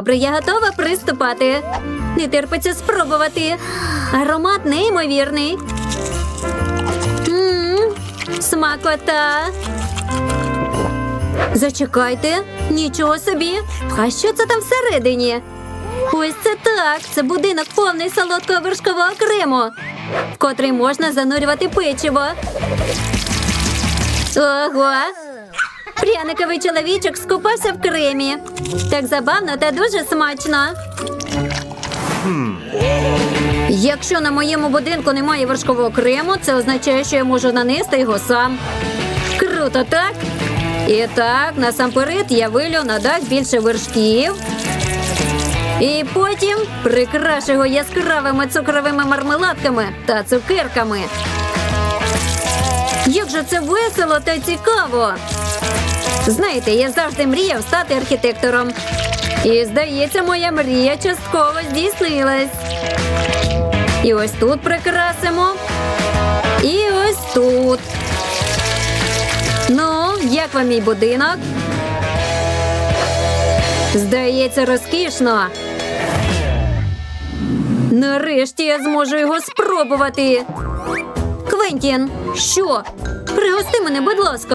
Добре, я готова приступати. Не терпиться спробувати. Аромат неймовірний. М, Смакота. Зачекайте, нічого собі. А що це там всередині? Ось це так. Це будинок повний солодкого вершкового крему, в котрий можна занурювати печиво. Ого! Пряниковий чоловічок скупався в кремі. Так забавно та дуже смачно. Якщо на моєму будинку немає вершкового крему, це означає, що я можу нанести його сам. Круто, так? І так, насамперед я вилю на дах більше вершків. І потім прикрашу його яскравими цукровими мармеладками та цукерками. Як же це весело та цікаво! Знаєте, я завжди мріяв стати архітектором. І здається, моя мрія частково здійснилась. І ось тут прикрасимо. І ось тут. Ну, як вам мій будинок? Здається, розкішно. Нарешті я зможу його спробувати. Квентін, що? Пригости мене, будь ласка.